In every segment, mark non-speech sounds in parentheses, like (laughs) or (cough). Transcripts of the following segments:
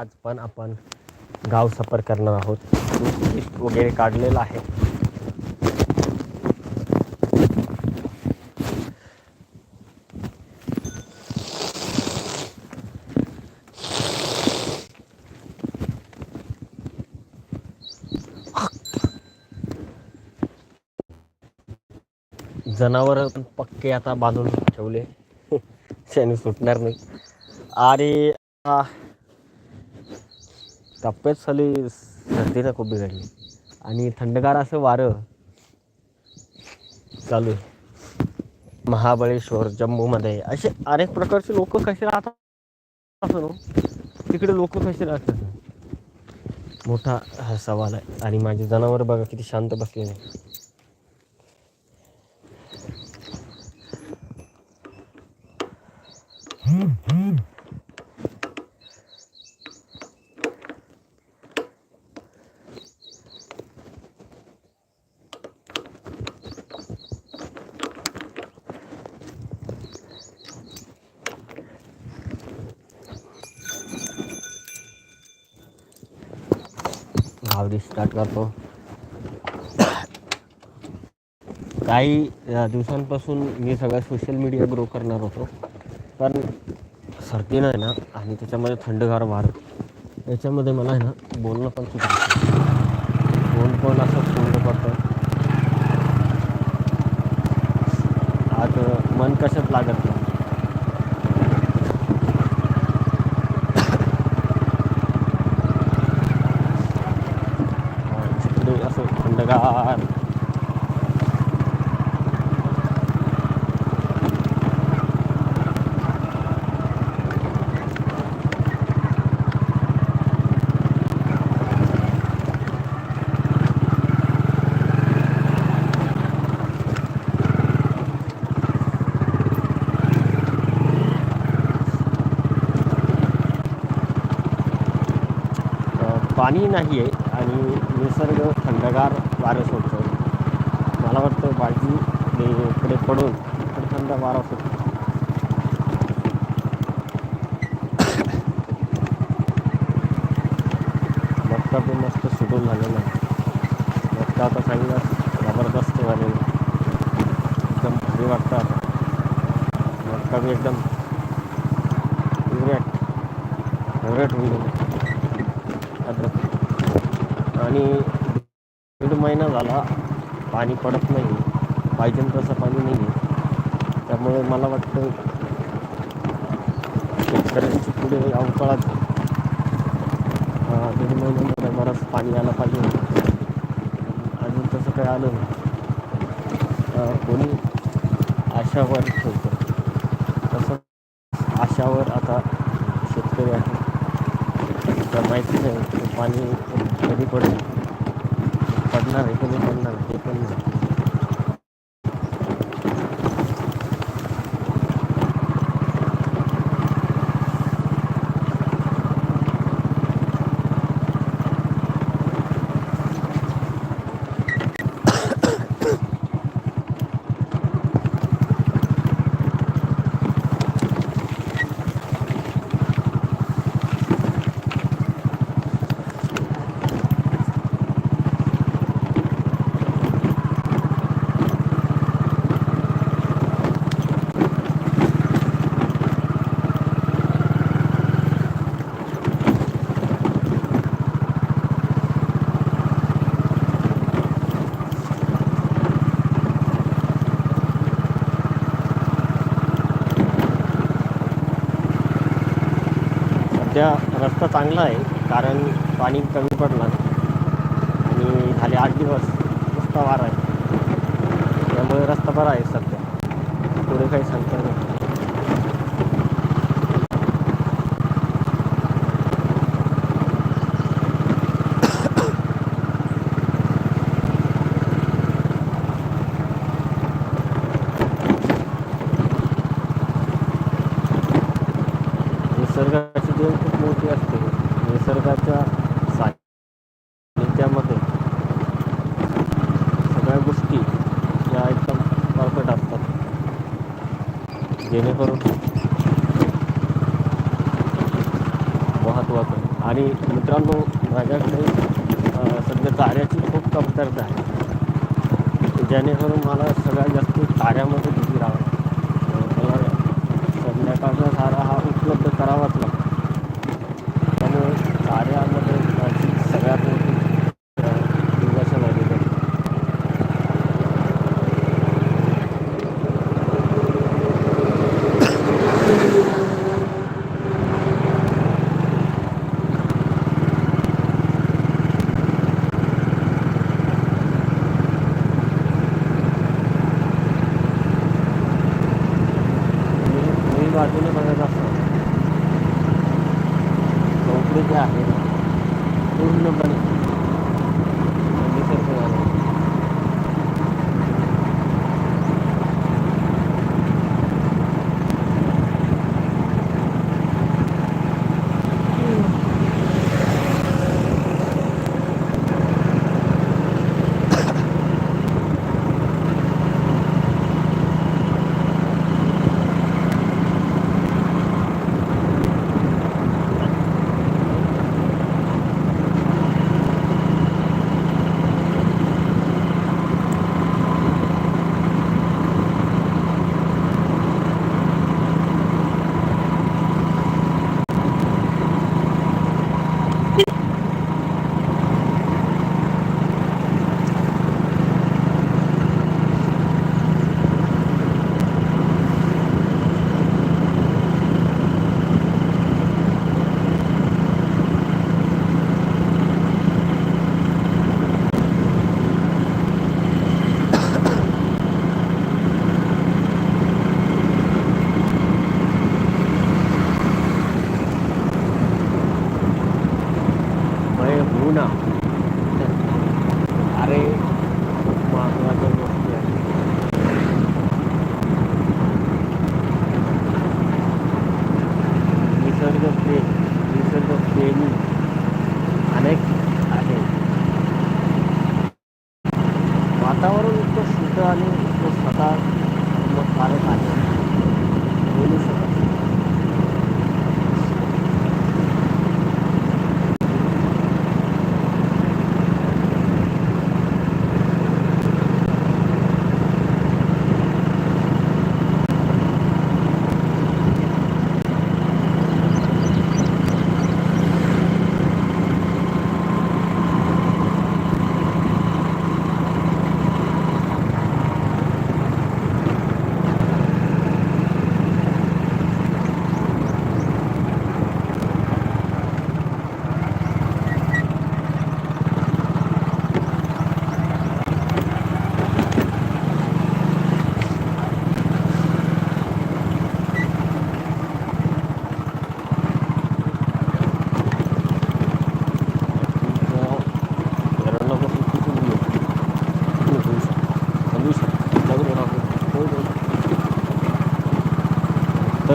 आज पण आपण गाव सफर करणार आहोत. लिस्ट वगैरे काढलेलं आहे. जनावर पण पक्के आता बांधून ठेवले. (laughs) त्याने सुटणार नाही. आणि तब्येत साली सर्दीनं खूप बिघडली. आणि थंडगार असं वारं चालू आहे. महाबळेश्वर जम्मूमध्ये असे अनेक प्रकारचे लोक कसे राहतात? असं तिकडे लोक कसे राहतात? मोठा हा सवाल आहे. आणि माझे जनावर बघा किती शांत बसलेले आहे. स्टार्ट करतो. काही दिवसांपासून मी सगळा सोशल मीडिया ग्रो करणार होतो. पण सर्दी नाही ना आणि त्याच्यामध्ये थंडगार वार. याच्यामध्ये मला आहे ना बोलणं पण चुकलं बोल पण असं कोंड पडतं आज अ, मन कशात लागत नाही अ, तिकडे असं थंडगार अ, पाणी नाही आहे आणि निसर्ग थंडगार वारं सोडतो. मला वाटतं बाजी इकडे पडून इकडे थंड वारा सुटतो मक्का पण मस्त सुटून झालेला आहे. मक्का आता चांगला जबरदस्त झालेला एकदम भारी वाटतात आता बी एकदम. फेवरेट फेवरेट होऊन आणि दीड महिना झाला पाणी पडत नाही. पाहिजे तसं पाणी नाही आहे. त्यामुळे मला वाटतं शेतकऱ्यांची पुढे अवकाळात दीड महिन्यामध्ये बरंच पाणी आलं पाहिजे. अजून तसं काही आलं नाही. कोणी आशावर ठेवतं. तसं आशावर आता शेतकरी आहे माहिती नाही पाणी कधी पडेल पडणार आहे कधी पडणार आहे ते पण नाही सध्या रस्ता चांगला आहे कारण पाणी कमी पडलं आणि झाले आठ दिवस रस्ता वारा आहे. त्यामुळे रस्ता बरा आहे सध्या. पुढे काही सांगता नाही. निसर्गाची देव खूप मोठी असते. निसर्गाच्या साहित्यामध्ये सगळ्या गोष्टी या एकदम परफेक्ट असतात. जेणेकरून महत्त्वाचं. आणि मित्रांनो माझ्याकडे सध्या ताऱ्याची खूप कमतरता आहे. जेणेकरून मला सगळ्यात जास्त ताऱ्यामध्ये बिझी राहावं. मला संध्याकाळचा चारा हा उपलब्ध करावाच लागतो त्यामुळे चाऱ्यामध्ये माझी सगळ्यात मोठी अ, दुर्दशा झालेली आहे मी मी बाजूने बघत असतो चौकडे जे आहे पूर्णपणे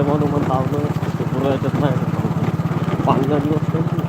तर म्हणून मग लावलं ते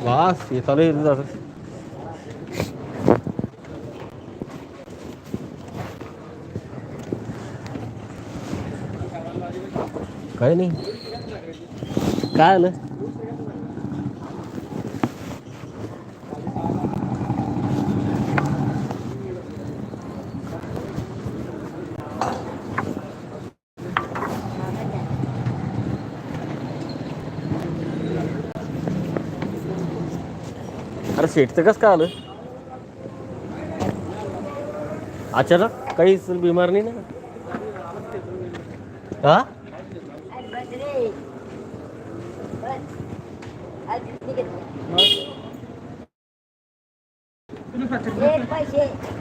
पुरं याच्यात नाही पांढरा दिवस काही बस हे चालू आहे तुझं आता. काही नाही काय आलं अरे शेटचं कसं काय आलं? अचानक काहीच बिमार नाही ना? हा?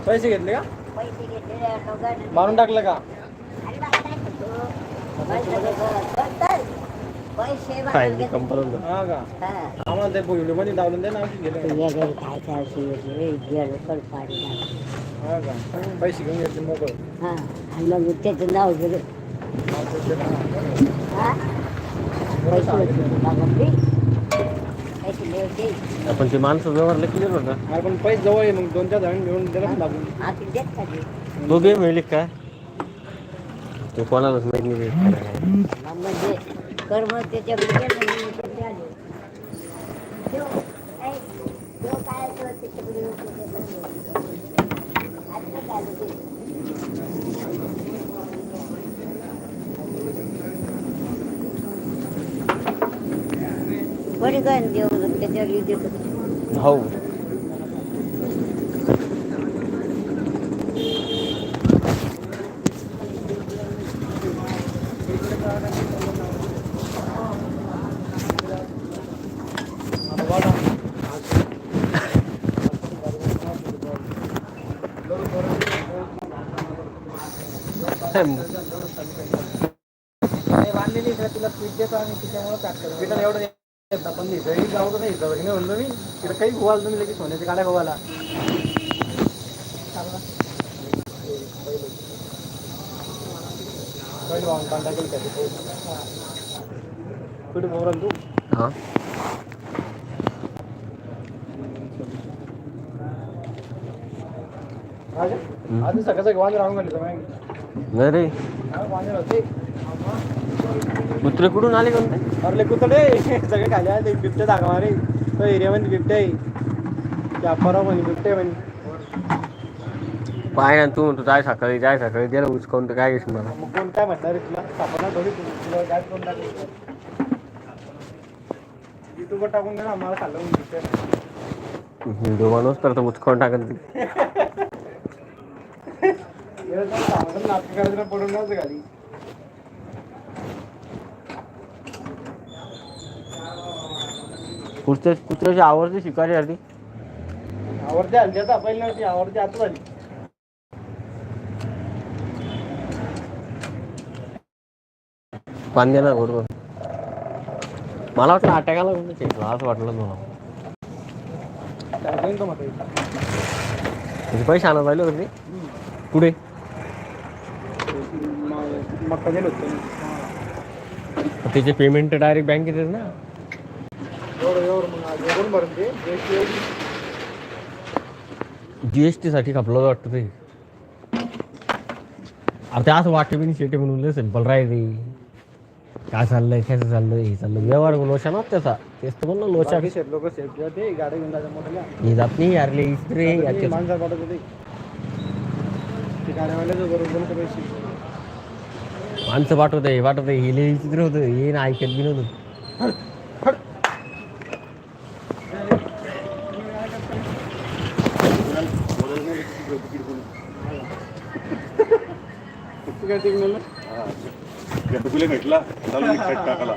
पैसे घेतले का? मारून टाकलं का? पैसे फायनली कंपनी हा का? आम्हाला ते व्हिडिओमध्ये डावलून दे ना आमची गेलं. हा का? पैसे घेऊन घेतले मोकळ. त्याचं नाव गेलं आपण ते माणसं व्यवहारला क्लिअर होता अरे पण पैसे जवळ आहे मग दोन चार जण घेऊन त्याला लागून. का गेम मिळेल काय ते कोणालाच माहीत नाही. कर्म त्याच्याकडे गेलं आणि आले. देव, काय असं त्याच्याकडे आता ते? बरी काय देतो हो बांधलेली इकडे तुला पीठ देतो आणि तिच्यामुळे पॅक करतो एवढं येत पण घरी जाऊ तर नाही नाही म्हणलो मी तिकडे काही गोवाल तुम्ही लगेच सोन्याच्या गाड्या गोवाला कुठे बोल तू हा आज आज सकाळ राहून गेले नाही रे कुत्रे कुठून आले कोणते? अरे कुतडे सगळे खाली आले बिबटे दाखवा मारे तो एरियामध्ये बिबटे आहे. त्या परवा म्हणे बिबटे म्हणे. पाय ना तू तू जाय सकाळी जाय सकाळी गेलं उचकावून तर काय घेशील मला मग कोण काय म्हणणार रे तुला? सापडणार थोडी तू तुला काय कोण टाकून दे ना मला खाल्लं बिबटे व्हिडिओ बनवूच तर उचकावून टाकत (laughs) ते. नाटक करायचं पडून नव्हतं खाली कुत्र्या कुत्र्याची आवडती शिकारी आली आवडते हल्ली आता पहिली नव्हती आवडते आता झाली देणार बरोबर मला वाटलं अटॅकाला कोणतं चेकला असं वाटलं मला. काय जाईन तो म्हातारी. म्हणजे पैसे आणत राहिले होते पुढे म- मक्का दिलं होतं त्याचे पेमेंट डायरेक्ट बँकेत येत ना? एवढं एवढं मग भरून ते. जीएसटी साठी खपलं वाटतं ते. अरे ते असं वाटतं मी शेटे म्हणून लय सिंपल राहिले काय चाललंय कसं चाललंय हे चाललं व्यवहार लोचा ना त्याचा. तेच तर म्हणलं शेत लोक सेफ्टी होते गाडी घेऊन जायचं मोठ्याला हे जात नाही यारले इस्त्री ते याचे माणसं पाठवत होते ते गाड्यावाल्याचं बरोबर पैसे. माणसं पाठवत आहे पाठवत आहे हे लय विचित्र होतं हे ना ऐकत बी नव्हतं तू काय ते म्हणलं गणपतीला भेटला चालू मी खट टाकाला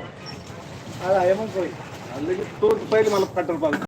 आज आहे मग कोणी आणि लगेच तो पहिले मला फॅटर पाहिजे